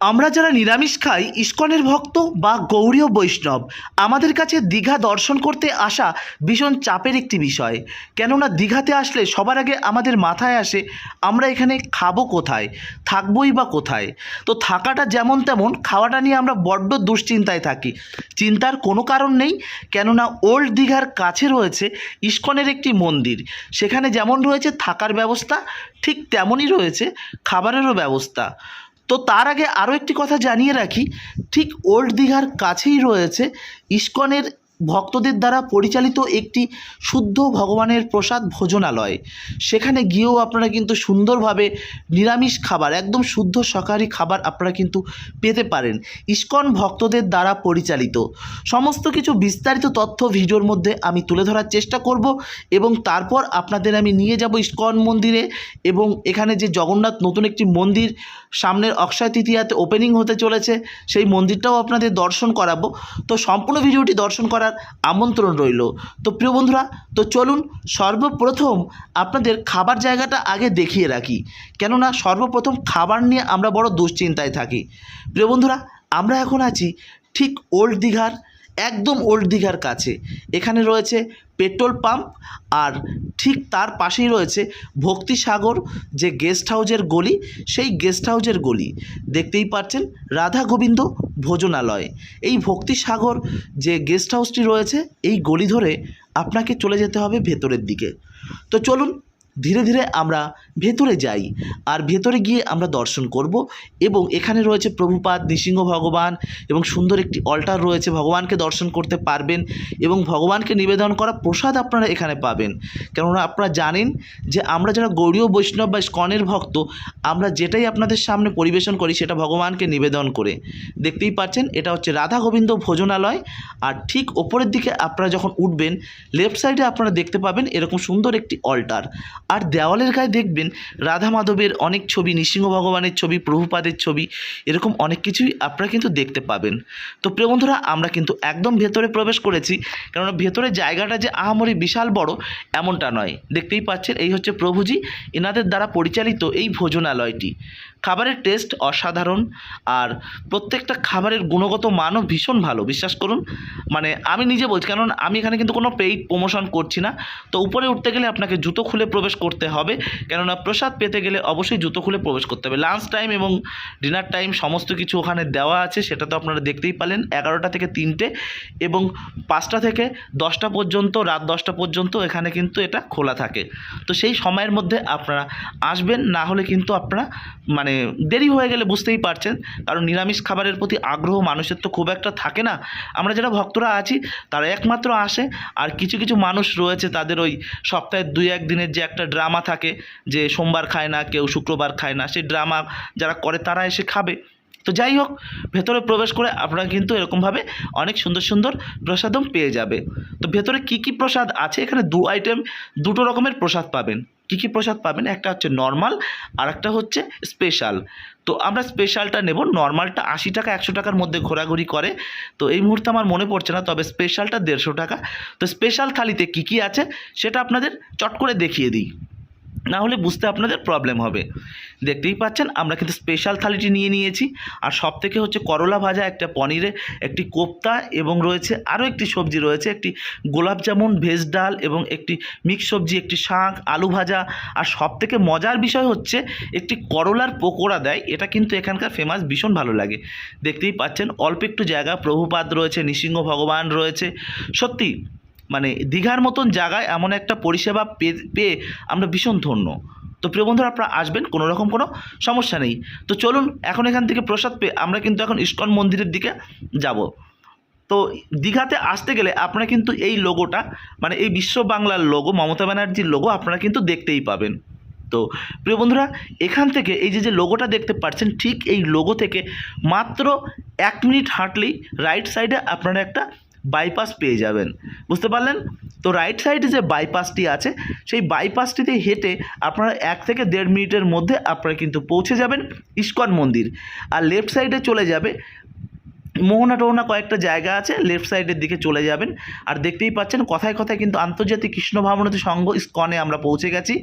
আমরা যারা নিরামিষ খাই, ইস্কনের ভক্ত বা গৌরীয় বৈষ্ণব, আমাদের কাছে দীঘা দর্শন করতে আসা ভীষণ চাপের একটি বিষয়। কেননা দীঘাতে আসলে সবার আগে আমাদের মাথায় আসে, আমরা এখানে খাব কোথায়, থাকবোই বা কোথায়। তো থাকাটা যেমন তেমন, খাওয়াটা নিয়ে আমরা বড্ড দুশ্চিন্তায় থাকি। চিন্তার কোনো কারণ নেই, কেননা ওল্ড দীঘার কাছে রয়েছে ইস্কনের একটি মন্দির। সেখানে যেমন রয়েছে থাকার ব্যবস্থা, ঠিক তেমনই রয়েছে খাবারেরও ব্যবস্থা। তো তার আগে আরও একটি কথা জানিয়ে রাখি, ঠিক ওল্ড দীঘার কাছেই রয়েছে ইস্কনের ভক্তদের দ্বারা পরিচালিত একটি শুদ্ধ ভগবানের প্রসাদ ভোজনালয়। সেখানে গিয়েও আপনারা কিন্তু সুন্দরভাবে নিরামিষ খাবার, একদম শুদ্ধ শাকাহারী খাবার আপনারা কিন্তু পেতে পারেন। ইস্কন ভক্তদের দ্বারা পরিচালিত। সমস্ত কিছু বিস্তারিত তথ্য ভিডিওর মধ্যে আমি তুলে ধরার চেষ্টা করব এবং তারপর আপনাদের আমি নিয়ে যাব ইস্কন মন্দিরে এবং এখানে যে জগন্নাথ নতুন একটি মন্দির সামনের অক্ষয় তৃতীয়াতে ওপেনিং হতে চলেছে, সেই মন্দিরটাও আপনাদের দর্শন করাবো। তো সম্পূর্ণ ভিডিওটি দর্শন করার আমন্ত্রণ রইল। তো প্রিয় বন্ধুরা, তো চলুন সর্বপ্রথম আপনাদের খাবার জায়গাটা আগে দেখিয়ে রাখি। কেননা সর্বপ্রথম খাবার নিয়ে আমরা বড় দুশ্চিন্তায় থাকি। প্রিয় বন্ধুরা, আমরা এখন আছি ঠিক ওল্ড দীঘার একদম ওল্ড দীঘার কাছে। এখানে রয়েছে পেট্রোল পাম্প আর ঠিক তার পাশেই রয়েছে ভক্তিসাগর যে গেস্ট হাউজের গলি, সেই গেস্ট হাউজের গলি। দেখতেই পাচ্ছেন রাধা গোবিন্দ ভোজনালয়। এই ভক্তিসাগর যে গেস্ট হাউসটি রয়েছে, এই গলি ধরে আপনাকে চলে যেতে হবে ভেতরের দিকে। তো চলুন, ধীরে ধীরে আমরা ভেতরে যাই আর ভেতরে গিয়ে আমরা দর্শন করব এবং এখানে রয়েছে প্রভুপাদ, নৃসিংহ ভগবান এবং সুন্দর একটি অল্টার রয়েছে। ভগবানকে দর্শন করতে পারবেন এবং ভগবানকে নিবেদন করা প্রসাদ আপনারা এখানে পাবেন। কেননা আপনারা জানেন যে আমরা যারা গৌরীয় বৈষ্ণব বা স্কনের ভক্ত, আমরা যেটাই আপনাদের সামনে পরিবেশন করি সেটা ভগবানকে নিবেদন করে। দেখতেই পাচ্ছেন, এটা হচ্ছে রাধা গোবিন্দ ভোজনালয়। আর ঠিক ওপরের দিকে আপনারা যখন উঠবেন লেফট সাইডে আপনারা দেখতে পাবেন এরকম সুন্দর একটি অল্টার আর দেওয়ালের গায়ে দেখবেন রাধা মাধবের অনেক ছবি, নৃসিংহ ভগবানের ছবি, প্রভুপাদের ছবি, এরকম অনেক কিছুই আপনারা কিন্তু দেখতে পাবেন। তো প্রিয় বন্ধুরা, আমরা কিন্তু একদম ভেতরে প্রবেশ করেছি, কেননা ভেতরে জায়গাটা যে আহামরি বিশাল বড়, এমনটা নয়। দেখতেই পাচ্ছেন, এই হচ্ছে প্রভুজি, এনাদের দ্বারা পরিচালিত এই ভোজনালয়টি। খাবারের টেস্ট অসাধারণ আর প্রত্যেকটা খাবারের গুণগত মানও ভীষণ ভালো, বিশ্বাস করুন। মানে আমি নিজে বলছি, কারণ আমি এখানে কিন্তু কোনো পেইড প্রমোশন করছি না। তো উপরে উঠতে গেলে আপনাকে জুতো খুলে প্রবেশ করতে হবে, কেননা প্রসাদ পেতে গেলে অবশ্যই জুতো খুলে প্রবেশ করতে হবে। লাঞ্চ টাইম এবং ডিনার টাইম সমস্ত কিছু ওখানে দেওয়া আছে, সেটা তো আপনারা দেখতেই পারলেন এগারোটা থেকে তিনটে এবং পাঁচটা থেকে দশটা পর্যন্ত, রাত দশটা পর্যন্ত এখানে কিন্তু এটা খোলা থাকে। তো সেই সময়ের মধ্যে আপনারা আসবেন, না হলে কিন্তু আপনারা মানে দেরি হয়ে গেলে বুঝতেই পারছেন। কারণ নিরামিষ খাবারের প্রতি আগ্রহ মানুষের তো খুব একটা থাকে না। আমরা যারা ভক্তরা আছি, তারা একমাত্র আসে। আর কিছু কিছু মানুষ রয়েছে তাদের ওই সপ্তাহে দুই, এক দিনের যে একটা ড্রামা থাকে, যে সোমবার খায় না, কেউ শুক্রবার খায় না, সেই ড্রামা যারা করে তারা এসে খাবে। তো যাই হোক, ভেতরে প্রবেশ করে আপনারা কিন্তু এরকমভাবে অনেক সুন্দর সুন্দর প্রসাদম পেয়ে যাবে। তো ভেতরে কি কি প্রসাদ আছে? এখানে দু আইটেম দুটো রকমের প্রসাদ পাবেন। কি কী প্রসাদ পাবেন? একটা হচ্ছে নর্মাল আর একটা হচ্ছে স্পেশাল তো আমরা স্পেশালটা নেব নর্মালটা আশি টাকা, একশো টাকার মধ্যে ঘোরাঘুরি করে। তো এই মুহূর্তে আমার মনে পড়ছে না, তবে স্পেশালটা দেড়শো টাকা। তো স্পেশাল থালিতে কি কি আছে, সেটা আপনাদের চট করে দেখিয়ে দিই। না হলে বুঝতে আপনাদের প্রবলেম হবে। দেখতেই পাচ্ছেন, আমরা কিন্তু স্পেশাল থালিটি নিয়ে নিয়েছি। আর সব থেকে হচ্ছে করলা ভাজা, একটা পনিরে, একটি কোপ্তা এবং রয়েছে আরও একটি সবজি রয়েছে, একটি গোলাপ জামুন, ভেজ ডাল এবং একটি মিক্স সবজি, একটি শাক, আলু ভাজা। আর সব থেকে মজার বিষয় হচ্ছে, একটি করলার পকোড়া দেয়, এটা কিন্তু এখানকার ফেমাস ভীষণ ভালো লাগে। দেখতেই পাচ্ছেন, অল্প একটু জায়গা, প্রভুপাত রয়েছে, নৃসিংহ ভগবান রয়েছে। সত্যি মানে দীঘার মতন জায়গায় এমন একটা পরিষেবা পেয়ে আমরা ভীষণ ধন্য। তো প্রিয় বন্ধুরা, আপনারা আসবেন, কোনো রকম কোনো সমস্যা নেই। তো চলুন, এখন এখান থেকে প্রসাদ পেয়ে আমরা কিন্তু এখন ইস্কন মন্দিরের দিকে যাব। তো দীঘাতে আসতে গেলে আপনারা কিন্তু এই লোগোটা মানে এই বিশ্ব বাংলার লোগো মমতা ব্যানার্জির লোগো আপনারা কিন্তু দেখতেই পাবেন। তো প্রিয় বন্ধুরা, এখান থেকে এই যে যে লোগোটা দেখতে পাচ্ছেন, ঠিক এই লোগো থেকে মাত্র এক মিনিট হাঁটলেই রাইট সাইডে আপনারা একটা বাইপাস পেয়ে যাবেন। বুঝতে পারলেন? তো রাইট সাইডে যে বাইপাসটি আছে, সেই বাইপাসটিতে হেঁটে আপনারা এক থেকে দেড় মিনিটের মধ্যে আপনারা কিন্তু পৌঁছে যাবেন ইস্কন মন্দির। আর লেফট সাইডে চলে যাবে মোহনা টোহনা কয়েকটা জায়গা আছে লেফট সাইডের দিকে চলে যাবেন। আর দেখতেই পাচ্ছেন, কথায় কথায় কিন্তু আন্তর্জাতিক কৃষ্ণ ভাবনতী সংঘ ইস্কনে আমরা পৌঁছে গেছি।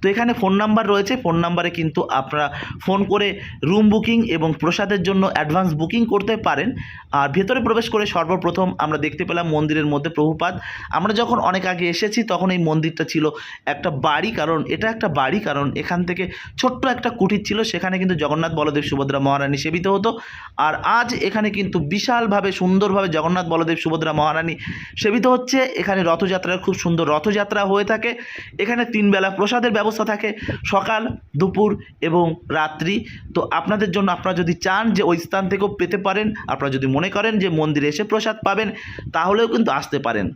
তো এখানে ফোন নাম্বার রয়েছে ফোন নাম্বারে কিন্তু আপনারা ফোন করে রুম বুকিং এবং প্রসাদের জন্য অ্যাডভান্স বুকিং করতে পারেন। আর ভেতরে প্রবেশ করে সর্বপ্রথম আমরা দেখতে পেলাম মন্দিরের মধ্যে প্রভুপাত আমরা যখন অনেক আগে এসেছি, তখন এই মন্দিরটা ছিল একটা বাড়ি কারণ, এটা একটা বাড়ি কারণ। এখান থেকে ছোট্ট একটা কুটির ছিল, সেখানে কিন্তু জগন্নাথ, বলদেব, সুভদ্রা মহারানী সেবিত হতো। আর আজ এখানে কিন্তু বিশালভাবে সুন্দরভাবে জগন্নাথ বলদেব সুভদ্রা মহারানী সেবিত হচ্ছে। এখানে রথযাত্রার খুব সুন্দর রথযাত্রা হয়ে থাকে। এখানে তিনবেলা প্রসাদের ব্যবস্থা থাকে, সকাল, দুপুর এবং রাত্রি। তো আপনাদের জন্য আপনারা যদি চান যে ওই স্থান থেকেও পেতে পারেন, আপনারা যদি মনে করেন যে মন্দিরে এসে প্রসাদ পাবেন, তাহলেও কিন্তু আসতে পারেন।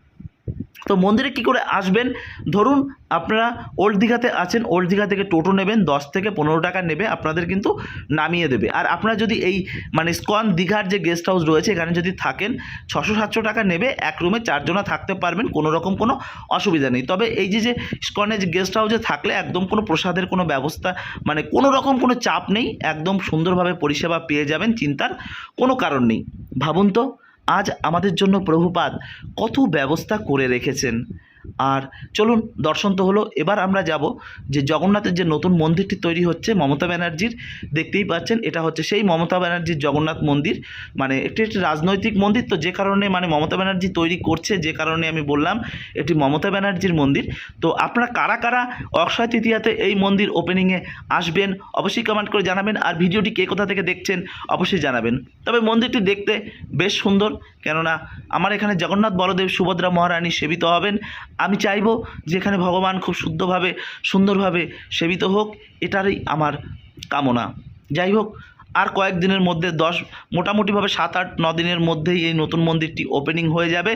তো মন্দিরে কি করে আসবেন? ধরুন আপনারা ওল্ড দীঘাতে আছেন, ওল্ড দীঘা থেকে টোটো নেবেন, দশ থেকে পনেরো টাকা নেবে, আপনাদের কিন্তু নামিয়ে দেবে। আর আপনারা যদি এই মানে স্কন দীঘার যে গেস্ট হাউস রয়েছে, এখানে যদি থাকেন, ছশো সাতশো টাকা নেবে, এক রুমে চারজনা থাকতে পারবেন, কোনো রকম কোনো অসুবিধা নেই। তবে এই যে যে স্কনে যে গেস্ট হাউসে থাকলে একদম কোনো প্রসাদের কোনো ব্যবস্থা মানে কোনো রকম কোনো চাপ নেই, একদম সুন্দরভাবে পরিষেবা পেয়ে যাবেন, চিন্তার কোনো কারণ নেই। ভাবুন তো। আজ আমাদের জন্য প্রভুপাত কত ব্যবস্থা করে রেখেছেন। আর চলুন, দর্শন তো হলো। এবার আমরা যাব যে জগন্নাথের যে নতুন মন্দিরটি তৈরি হচ্ছে মমতা ব্যানার্জির। দেখতেই পাচ্ছেন, এটা হচ্ছে সেই মমতা ব্যানার্জির জগন্নাথ মন্দির। মানে একটি একটি রাজনৈতিক মন্দির তো যে কারণে মানে মমতা ব্যানার্জি তৈরি করছে, যে কারণে আমি বললাম এটি মমতা ব্যানার্জির মন্দির। তো আপনারা কারা কারা অক্ষয় তৃতীয়াতে এই মন্দির ওপেনিংয়ে আসবেন, অবশ্যই কমেন্ট করে জানাবেন। আর ভিডিওটি কে কোথা থেকে দেখছেন অবশ্যই জানাবেন। তবে মন্দিরটি দেখতে বেশ সুন্দর, কেননা আমার এখানে জগন্নাথ বলদেব সুভদ্রা মহারানী সেবিত হবেন। আমি চাইব যে এখানে ভগবান খুব শুদ্ধভাবে, সুন্দরভাবে সেবিত হোক, এটারই আমার কামনা। যাই হোক, আর কয়েকদিনের মধ্যে, দশ, মোটামুটিভাবে সাত আট, ন দিনের মধ্যেই এই নতুন মন্দিরটি ওপেনিং হয়ে যাবে।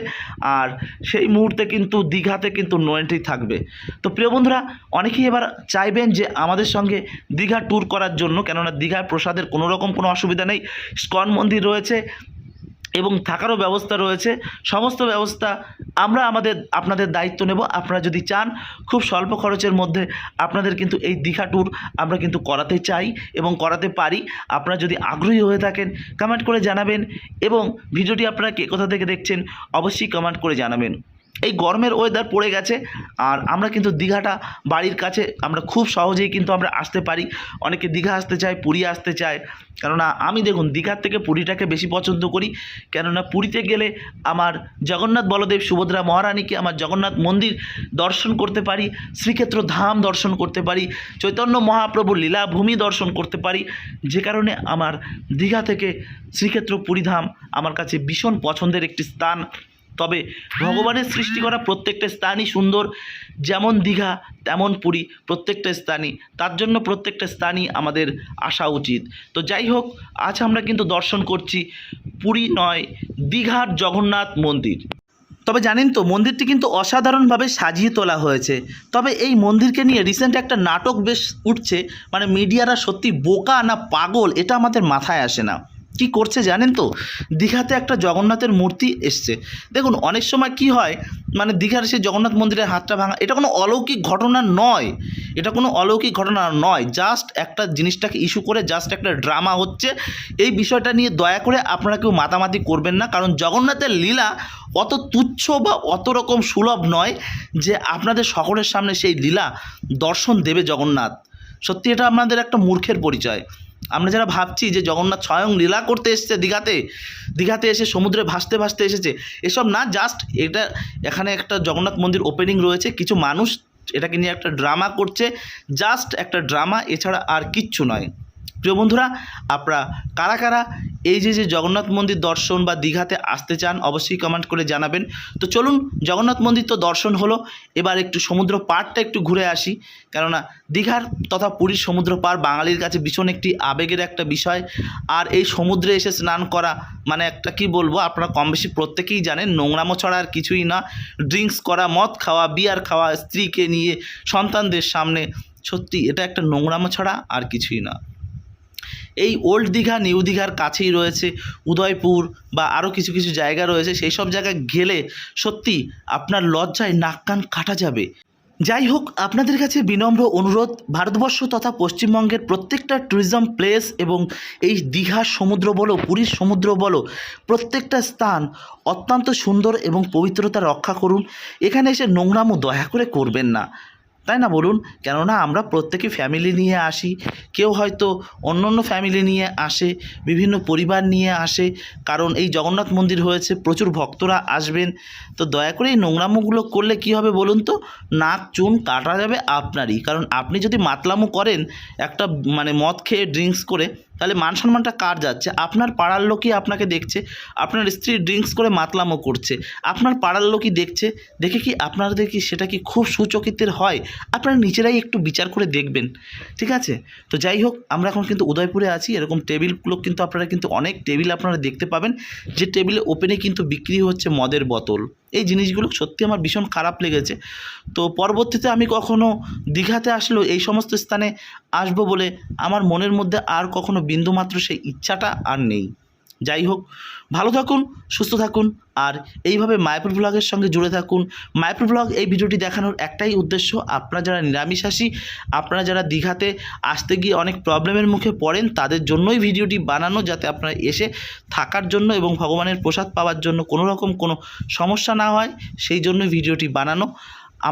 আর সেই মুহূর্তে কিন্তু, দীঘাতে কিন্তু নো এন্ট্রি থাকবে। তো প্রিয় বন্ধুরা, অনেকেই এবার চাইবেন যে আমাদের সঙ্গে দীঘা ট্যুর করার জন্য, কেননা দীঘার প্রসাদের কোনো রকম কোনো অসুবিধা নেই। স্কন মন্দির রয়েছে এবং থাকারও ব্যবস্থা রয়েছে। সমস্ত ব্যবস্থা আমরা আমাদের, আপনাদের দায়িত্ব নেব। আপনারা যদি চান, খুব স্বল্প খরচের মধ্যে আপনাদের কিন্তু এই দীঘা ট্যুর আমরা কিন্তু করাতে চাই এবং করাতে পারি। আপনারা যদি আগ্রহী হয়ে থাকেন কমেন্ট করে জানাবেন এবং ভিডিওটি আপনারা কে কোথা থেকে দেখছেন, অবশ্যই কমেন্ট করে জানাবেন। এই গরমের ওয়েদার পড়ে গেছে, আর আমরা কিন্তু দীঘাটা বাড়ির কাছে আমরা খুব সহজেই কিন্তু আমরা আসতে পারি। অনেকে দীঘা আসতে চায়, পুরী আসতে চায়। কেননা আমি দেখুন, দীঘার থেকে পুরীটাকে বেশি পছন্দ করি। কেননা পুরীতে গেলে আমার জগন্নাথ বলদেব সুভদ্রা মহারানীকে আমার জগন্নাথ মন্দির দর্শন করতে পারি, শ্রীক্ষেত্র ধাম দর্শন করতে পারি, চৈতন্য মহাপ্রভুর লীলাভূমি দর্শন করতে পারি। যে কারণে আমার দীঘা থেকে শ্রীক্ষেত্র পুরীধাম আমার কাছে ভীষণ পছন্দের একটি স্থান। তবে ভগবানের সৃষ্টি করা প্রত্যেকটা স্থানই সুন্দর, যেমন দীঘা, তেমন পুরী, প্রত্যেকটা স্থানই। তার জন্য প্রত্যেকটা স্থানই আমাদের আসা উচিত। তো যাই হোক, আজ আমরা কিন্তু দর্শন করছি পুরী নয়, দীঘার জগন্নাথ মন্দির। তবে জানেন তো, মন্দিরটি কিন্তু অসাধারণভাবে সাজিয়ে তোলা হয়েছে। তবে এই মন্দিরকে নিয়ে রিসেন্ট একটা নাটক বেশ উঠছে মানে মিডিয়ারা সত্যি বোকা না পাগল, এটা আমাদের মাথায় আসে না। কি করছে জানেন তো? দীঘাতে একটা জগন্নাথের মূর্তি এসছে। দেখুন, অনেক সময় কি হয় মানে দীঘার সেই জগন্নাথ মন্দিরের হাতটা ভাঙা, এটা কোনো অলৌকিক ঘটনা নয়। এটা কোনো অলৌকিক ঘটনা নয়। জাস্ট একটা জিনিসটাকে ইস্যু করে জাস্ট একটা ড্রামা হচ্ছে। এই বিষয়টা নিয়ে দয়া করে আপনারা কেউ মাতামাতি করবেন না। কারণ জগন্নাথের লীলা অত তুচ্ছ বা অত রকম সুলভ নয় যে আপনাদের সকলের সামনে সেই লীলা দর্শন দেবে জগন্নাথ। সত্যি এটা আপনাদের একটা মূর্খের পরিচয়। আমরা যারা ভাবছি যে জগন্নাথ স্বয়ং লীলা করতে এসেছে দীঘাতে দীঘাতে এসে সমুদ্রে ভাসতে ভাসতে এসেছে, এসব না জাস্ট এটা এখানে একটা জগন্নাথ মন্দির ওপেনিং রয়েছে, কিছু মানুষ এটাকে নিয়ে একটা ড্রামা করছে জাস্ট একটা ড্রামা এছাড়া আর কিচ্ছু নয়। প্রিয় বন্ধুরা, আপনারা কারা কারা এই যে যে জগন্নাথ মন্দির দর্শন বা দীঘাতে আসতে চান, অবশ্যই কমেন্ট করে জানাবেন। তো চলুন, জগন্নাথ মন্দির তো দর্শন হলো। এবার একটু সমুদ্র পাড়টা একটু ঘুরে আসি। কেননা, দীঘার তথা পুরীর সমুদ্র পাড় বাঙালির কাছে ভীষণ একটি আবেগের একটা বিষয়। আর এই সমুদ্রে এসে স্নান করা মানে একটা কি বলব, আপনারা কম বেশি প্রত্যেকেই জানেন, নোংরামো ছড়া আর কিছুই না। ড্রিঙ্কস করা, মদ খাওয়া, বিয়ার খাওয়া, স্ত্রীকে নিয়ে সন্তানদের সামনে সত্যি এটা একটা নোংরামো ছড়া আর কিছুই না। এই ওল্ড দীঘা, নিউ দীঘার কাছেই রয়েছে উদয়পুর বা আরও কিছু কিছু জায়গা রয়েছে। সেই সব জায়গায় গেলে সত্যি আপনার লজ্জায় নাক কান কাটা যাবে। যাই হোক, আপনাদের কাছে বিনম্র অনুরোধ, ভারতবর্ষ তথা পশ্চিমবঙ্গের প্রত্যেকটা ট্যুরিজম প্লেস এবং এই দীঘার সমুদ্র বলো, পুরীর সমুদ্র বলো, প্রত্যেকটা স্থান অত্যন্ত সুন্দর এবং পবিত্রতা রক্ষা করুন। এখানে এসে নোংরামো দয়া করে করবেন না। তাই না বলুন? কেননা আমরা প্রত্যেকে ফ্যামিলি নিয়ে আসি। কেউ হয়তো অন্য অন্য ফ্যামিলি নিয়ে আসে, বিভিন্ন পরিবার নিয়ে আসে। কারণ এই জগন্নাথ মন্দির হয়েছে, প্রচুর ভক্তরা আসবেন। তো দয়া করে এই নোংরামোগুলো করলে কি হবে বলুন তো? নাক, চুন কাটা যাবে আপনারই। কারণ আপনি যদি মাতলামো করেন, একটা মানে মদ খেয়ে ড্রিঙ্কস করে তাহলে মান সম্মানটা কার যাচ্ছে? আপনার পাড়ার লোকই আপনাকে দেখছে, আপনার স্ত্রী ড্রিঙ্কস করে মাতলামো করছে, আপনার পাড়ার লোকই দেখছে, দেখে কি আপনাদের কি সেটা কি খুব সুচকিতের হয়? আপনারা নিজেরাই একটু বিচার করে দেখবেন, ঠিক আছে? তো যাই হোক, আমরা এখন কিন্তু উদয়পুরে আছি, এরকম টেবিলগুলো কিন্তু আপনারা কিন্তু অনেক টেবিল আপনারা দেখতে পাবেন, যে টেবিলে ওপেনে কিন্তু বিক্রি হচ্ছে মদের বোতল। এই জিনিসগুলো সত্যি আমার ভীষণ খারাপ লেগেছে। তো পরবর্তীতে আমি কখনো দীঘাতে আসলেও এই সমস্ত স্থানে আসব বলে আমার মনের মধ্যে আর কখনো বিন্দুমাত্র সেই ইচ্ছাটা আর নেই। যাই হোক, ভালো থাকুন, সুস্থ থাকুন, আর এইভাবে মায়াপুর ব্লগের সঙ্গে জুড়ে থাকুন। মায়াপুর ব্লগ এই ভিডিওটি দেখানোর একটাই উদ্দেশ্য, আপনারা যারা নিরামিষাসী আপনারা যারা দীঘাতে আসতে গিয়ে অনেক প্রবলেমের মুখে পড়েন, তাদের জন্যই ভিডিওটি বানানো, যাতে আপনারা এসে থাকার জন্য এবং ভগবানের প্রসাদ পাওয়ার জন্য কোনো রকম কোনো সমস্যা না হয়, সেই জন্য ভিডিওটি বানানো।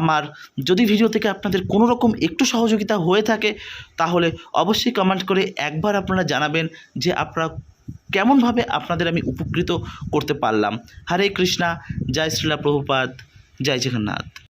আমার যদি ভিডিও থেকে আপনাদের কোনো রকম একটু সহযোগিতা হয়ে থাকে, তাহলে অবশ্যই কমেন্ট করে একবার আপনারা জানাবেন যে আপনারা কেমনভাবে আপনাদের আমি উপকৃত করতে পারলাম? হরে কৃষ্ণা জয় শ্রীলা প্রভুপাত জয় জগন্নাথ।